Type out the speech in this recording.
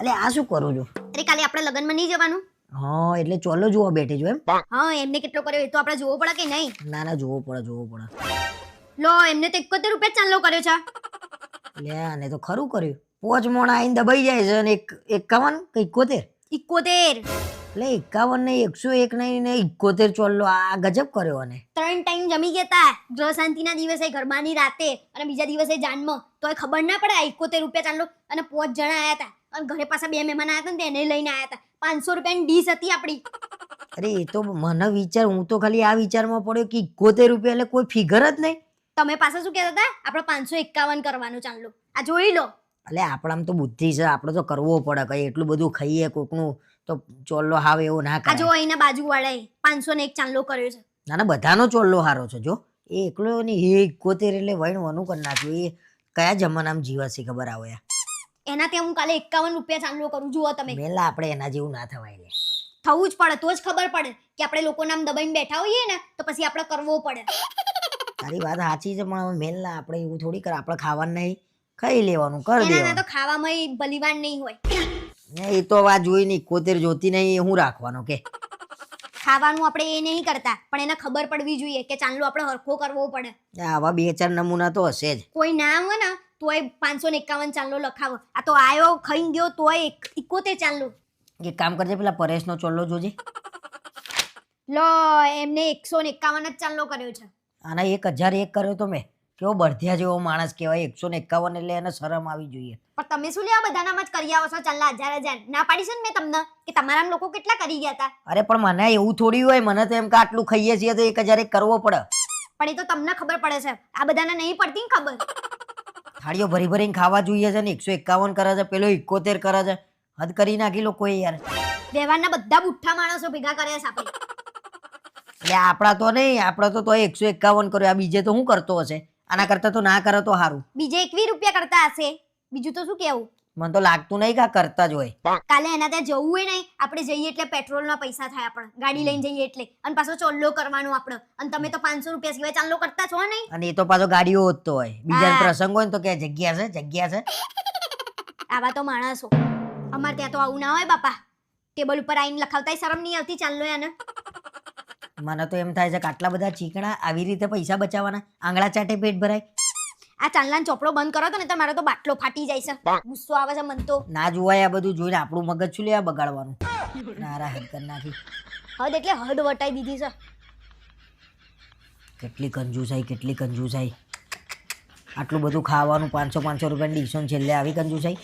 અલે આ શું કરું છું? અરે કાલે આપણે લગ્નમાં નહીં જવાનું? હા એટલે ચોલો જોવા બેઠી છું એમ. હા એમને કેટલો કર્યો એ તો આપણે જોવો પડે કે નહીં? ના ના જોવો પડે જોવો પડે. લો એમને તો એકોતેર રૂપિયા ચાંદલો કર્યો છે. લે આને તો ખરું કર્યું. પોચ મોણા આઈને દબાઈ જાય છે અને એક એકાવન કે ઇકોતેર ઇકોતેર એટલે એકાવન ને એકસો એક નહીં ને ઇકોતેર ચોલ્લો આ ગજબ કર્યો અને ત્રણ ટાઈમ જમી ગયા તા. ગ્રહ શાંતિના દિવસે ગરબાની રાતે અને બીજા દિવસે જાનમાં. તોય ખબર ના પડે આ એકોતેર રૂપિયા ચાંદલો અને પોચ જણા આયા હતા અને ઘરે પાછા બે મહેમાન આવ્યા હતા ને તેને લઈને આવ્યા હતા. પાંચસો રૂપિયાની ડીશ હતી આપણી અરે એ તો મને વિચાર હું તો ખાલી આ વિચારમાં પડ્યો કે ઇકોતેર રૂપિયા એટલે કોઈ ફિગર જ નહીં. તમે પાછા શું કહેતા હતા? આપણે પાંચસો એકાવન કરવાનું ચાંદલો આ જોઈ લો. એટલે આપણામાં તો બુદ્ધિ છે. આપણે તો કરવો પડે. કઈ એટલું બધું ખાઈએ કોકનું તો ચોલ્લો હાવ એવો ના આ જો કરે અહીંના બાજુવાળાએ પાંચસો ને એક ચાંદલો કર્યો છે. ના ના બધાનો ચોલ્લો હારો છે જો. એ એકલો ની એ ઇકોતેર એટલે વનું કરી નાખ્યું. એ કયા જમાનામાં જીવાશે ખબર આવે એના ત્યાં હું કાલે એકાવન રૂપિયા ચાંદલો કરું. જુઓ તમે. મેલા આપણે એના જેવું ના થવાય લે. થવું જ પડે તો જ ખબર પડે કે આપણે લોકો નામ દબાઈને બેઠા હોઈએ ને તો પછી આપણે કરવો પડે. તારી વાત સાચી છે પણ મેલા આપણે એવું થોડી કર આપણે ખાવાનું નહીં ખાઈ લેવાનું કર દેવાનું. તો ખાવામાં બલિવાન નહીં હોય. ને એ તો વાત જોઈ નહીં કોતેર જોતી નહીં હું રાખવાનું કે? ખાવાનું આપણે એ નહીં કરતા પણ એને ખબર પડવી જોઈએ કે ચાંદલો આપણે હરખો કરવો પડે. આવા બે ચાર નમૂના તો હશે જ. કોઈ ના હોય ને તોય પાંચસો ને એકાવન ચાંદલો લખાવો. આ તો આયો ખાઈ ગયો તોય ઇકોતેર ચાંદલો. એક કામ કરજે પેલા પરેશનો ચોલ્લો જોજે. લો એમને એકસો ને એકાવન જ ચાંદલો કર્યો છે. આના એક હજાર એક કર્યો તો મેં. કેવો બળધિયા જેવો માણસ કહેવાય એકસો ને એકાવન એટલે એને શરમ આવી જોઈએ. પણ તમે શું લેવા બધાનામાં જ કરી આવો છો ચાંદલા હજાર હજાર? ના પાડી છે ને મેં તમને કે તમારા લોકો કેટલા કરી ગયા હતા? અરે પણ મને એવું થોડી હોય મને તો એમ કે આટલું ખાઈએ છીએ તો એક હજાર એક કરવો પડે. પણ એ તો તમને ખબર પડે છે. આ બધાને નહીં પડતી ખબર? થાળીઓ ભરી ભરીને ખાવા જોઈએ છે ને એકસો એકાવન કરે છે પેલો ઇકોતેર કરે છે. હદ કરી નાખી લોકોએ યાર. વ્યવહારના બધા બુઠ્ઠા માણસો ભેગા કર્યા છે આપણે. એટલે આપણા તો નહીં આપણા તો તોય એકસો એકાવન કર્યો આ બીજે તો શું કરતો હશે? આના કરતા તો ના કરે તો સારું. બીજે એકવી રૂપિયા કરતા હશે. બીજું તો શું કેવું મને તો લાગતું નહીં કે આ કરતા જ હોય. કાલે એના ત્યાં જવું હોય નહીં. આપણે જઈએ એટલે પેટ્રોલના પૈસા થાય આપણે. ગાડી લઈને જઈએ એટલે. અને પાછો ચોલ્લો કરવાનો આપણે. અને તમે તો પાંચસો રૂપિયા સિવાય ચાંદલો કરતા છો નહીં. અને એ તો પાછો ગાડીઓ હોત હોય. બીજા. પ્રસંગ હોય તો કે જગ્યા છે જગ્યા છે. આવા તો માણસો. અમારે ત્યાં તો આવું ના હોય બાપા. ટેબલ ઉપર આવીને લખાવતા શરમ નહીં આવતી ચાંદલો એને મને તો એમ થાય છે કે આટલા બધા ચીકણા આવી રીતે પૈસા બચાવવાના? આંગળા ચાટે પેટ ભરાય? આ ચાંદલાન ચોપડો બંધ કરો તો ને તો મારો તો બાટલો ફાટી જાય છે. ગુસ્સો આવે છે મન તો. ના જોવાય આ બધું જોઈને આપણું મગજ શું લેવા બગાડવાનું? નારા હદ કર નાખી. હદ એટલે હદ વટાઈ દીધી છે. કેટલી કંજુસાઈ કેટલી કંજુસાઈ. આટલું બધું ખાવાનું પાંચસો પાંચસો રૂપિયાની ડીશો છેલ્લે આવી કંજુસાઈ.